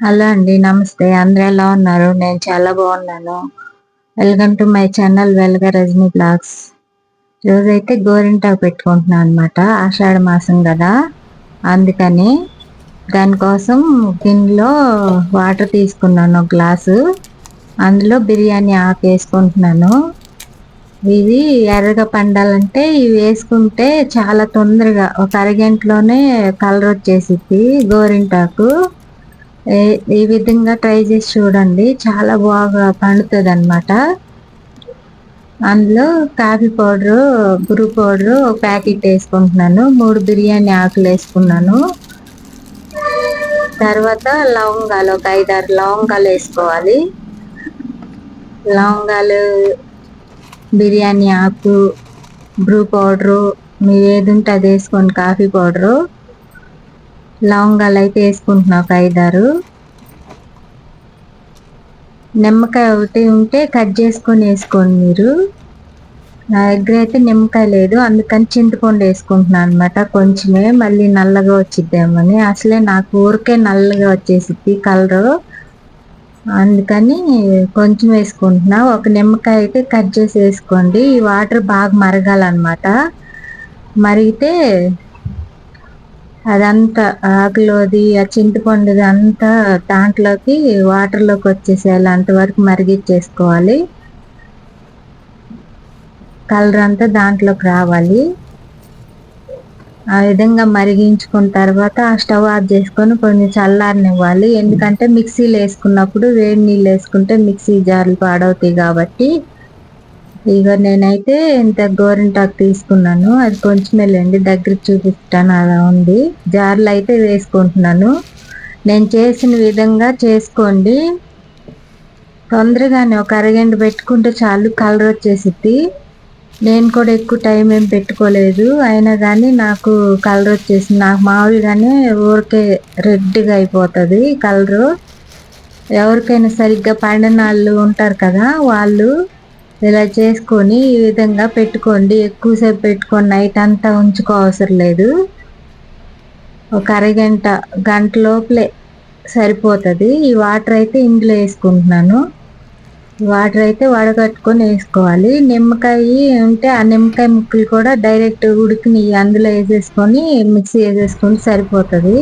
Hello అండి నమస్తే. అందరూ ఎలా ఉన్నారు? నేను చాలా బాగున్నాను. వెల్కమ్ టు మై ఛానల్ వెల్గా రజనీ బ్లాగ్స్ రోజైతే గోరింటాకు పెట్టుకుంటున్నాను అనమాట ఆషాఢ మాసం కదా. అందుకని దానికోసం గిన్నెలో వాటర్ తీసుకున్నాను ఒక గ్లాసు అందులో బిర్యానీ ఆకు వేసుకుంటున్నాను. ఇవి ఎర్రగా పండాలంటే ఇవి వేసుకుంటే చాలా తొందరగా ఒక అరగంటలోనే కలర్ వచ్చేసిద్ది గోరింటాకు. ఈ విధంగా ట్రై చేసి చూడండి. చాలా బాగా పండుతుంది అనమాట అందులో కాఫీ పౌడరు గురు పౌడరు ప్యాకెట్ వేసుకుంటున్నాను. మూడు బిర్యానీ ఆకులు వేసుకున్నాను. తర్వాత లవంగాలు ఒక ఐదారు లవంగాలు వేసుకోవాలి. లవంగాలు బిర్యానీ ఆకు బ్రూ పౌడరు మీరు ఏది ఉంటే అది వేసుకోండి. Coffee powder. లవంగాలు అయితే వేసుకుంటున్నా ఒక ఐదారు. నిమ్మకాయ ఒకటి ఉంటే కట్ చేసుకొని వేసుకోండి మీరు. నా దగ్గర అయితే నిమ్మకాయ లేదు అందుకని చింతపండు వేసుకుంటున్నాను అనమాట కొంచెమే మళ్ళీ నల్లగా వచ్చిద్దామని. అసలే నాకు ఊరికే నల్లగా వచ్చేసిద్ది కలరు. అందుకని కొంచెం వేసుకుంటున్నా. ఒక నిమ్మకాయ అయితే కట్ చేసి వేసుకోండి. ఈ వాటర్ బాగా మరగాలన్నమాట. మరిగితే అదంతా ఆకులోది ఆ చింతపండుది అంతా దాంట్లోకి వాటర్లోకి వచ్చేసేయాలి. అంతవరకు మరిగిచ్చేసుకోవాలి కలర్ అంతా దాంట్లోకి రావాలి. ఆ విధంగా మరిగించుకున్న తర్వాత ఆ స్టవ్ ఆఫ్ చేసుకొని కొంచెం చల్లారనివ్వాలి. ఎందుకంటే మిక్సీలో వేసుకున్నప్పుడు వేడి నీళ్ళు వేసుకుంటే మిక్సీ జార్లు పాడవుతాయి కాబట్టి ఇక నేనైతే ఇంత గోరింటాకు తీసుకున్నాను. అది కొంచెం వెళ్ళండి దగ్గర చూపిస్తాను అలా ఉంది. జార్లు అయితే వేసుకుంటున్నాను. నేను చేసిన విధంగా చేసుకోండి. తొందరగానే ఒక అరగంట పెట్టుకుంటే చాలు కలర్ వచ్చేసిద్ది. నేను కూడా ఎక్కువ టైం ఏం పెట్టుకోలేదు. అయినా కానీ నాకు కలర్ వచ్చేసింది. నాకు మామూలుగానే ఊరికే రెడ్గా అయిపోతుంది కలరు. ఎవరికైనా సరిగ్గా పండిన వాళ్ళు ఉంటారు కదా వాళ్ళు. ఇలా చేసుకొని ఈ విధంగా పెట్టుకోండి. ఎక్కువసేపు పెట్టుకొని నైట్ అంతా ఉంచుకో అవసరం లేదు. ఒక అరగంట గంట లోపలే సరిపోతుంది. ఈ వాటర్ అయితే ఇందులో వేసుకుంటున్నాను. వాటర్ అయితే వడగట్టుకొని వేసుకోవాలి. నిమ్మకాయ ఉంటే ఆ నిమ్మకాయ ముక్కలు కూడా డైరెక్ట్ ఉడికిని అందులో వేసేసుకొని మిక్సీ వేసేసుకొని సరిపోతుంది.